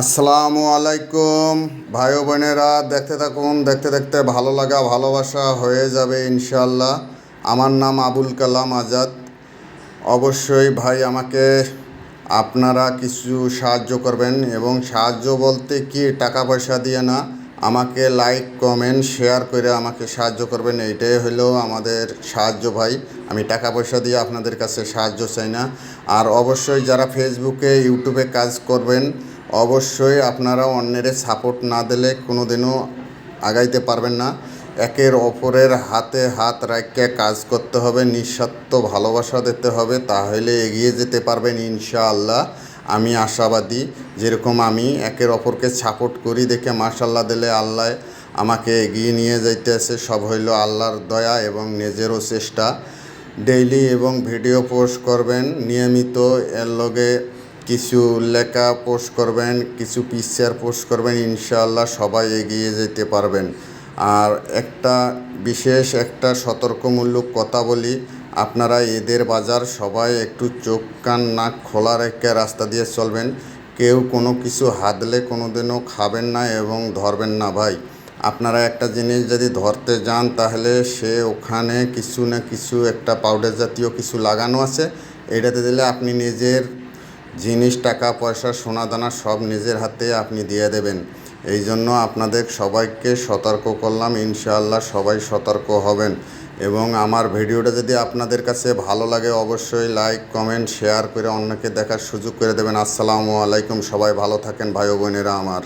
আসসালামু আলাইকুম। ভাই বোনেরা, দেখতে থাকুন, দেখতে দেখতে ভালো লাগা, ভালোবাসা হয়ে যাবে ইনশাল্লাহ আমার নাম আবুল কালাম আজাদ। অবশ্যই ভাই আমাকে আপনারা কিছু সাহায্য করবেন এবং সাহায্য বলতে কি, টাকা পয়সা দিয়ে না, আমাকে লাইক কমেন্ট শেয়ার করে আমাকে সাহায্য করবেন, এইটাই হলো আমাদের সাহায্য ভাই। আমি টাকা পয়সা দিয়ে আপনাদের কাছে সাহায্য চাই না। আর অবশ্যই যারা ফেসবুকে ইউটিউবে কাজ করবেন অবশ্যই আপনারা অন্যের সাপোর্ট না দিলে কোনো দিনও আগাইতে পারবেন না। একের অপরের হাতে হাত রাখতে কাজ করতে হবে, নিঃস্বার্থ ভালোবাসা দিতে হবে, তাহলে এগিয়ে যেতে পারবেন ইনশাআল্লাহ। আমি আশাবাদী, যেরকম আমি একের অপরকে সাপোর্ট করি দেখে মার্শাল্লাহ দিলে আল্লাহ আমাকে এগিয়ে নিয়ে যাইতে যাইতেছে। সব হইল আল্লাহর দয়া এবং নিজেরও চেষ্টা। ডেইলি এবং ভিডিও পোস্ট করবেন। নিয়মিত এর লগে কিছু লেখা পোস্ট করবেন, কিছু পিকচার পোস্ট করবেন, ইনশাআল্লাহ সবাই এগিয়ে যেতে পারবেন। আর একটা বিশেষ, একটা সতর্কমূলক কথা বলি, আপনারা এদের বাজার সবাই একটু চোখ কান নাক খোলা রেখে রাস্তা দিয়ে চলবেন। কেউ কোনো কিছু হাতলে কোনো দিনও খাবেন না এবং ধরবেন না ভাই। আপনারা একটা জিনিস যদি ধরতে যান, তাহলে সে ওখানে কিছু না কিছু একটা পাউডার জাতীয় কিছু লাগানো আছে। এটাতে দিলে আপনি নিজের জিনিস, টাকা, পয়সা, সোনা, দানা সব নিজের হাতে আপনি দিয়ে দেবেন। এই জন্য আপনাদের সবাইকে সতর্ক করলাম, ইনশাআল্লাহ সবাই সতর্ক হবেন। এবং আমার ভিডিওটা যদি আপনাদের কাছে ভালো লাগে, অবশ্যই লাইক, কমেন্ট, শেয়ার করে অন্যকে দেখার সুযোগ করে দেবেন। আসসালামু আলাইকুম, সবাই ভালো থাকেন, ভাই বোনেরা আমার।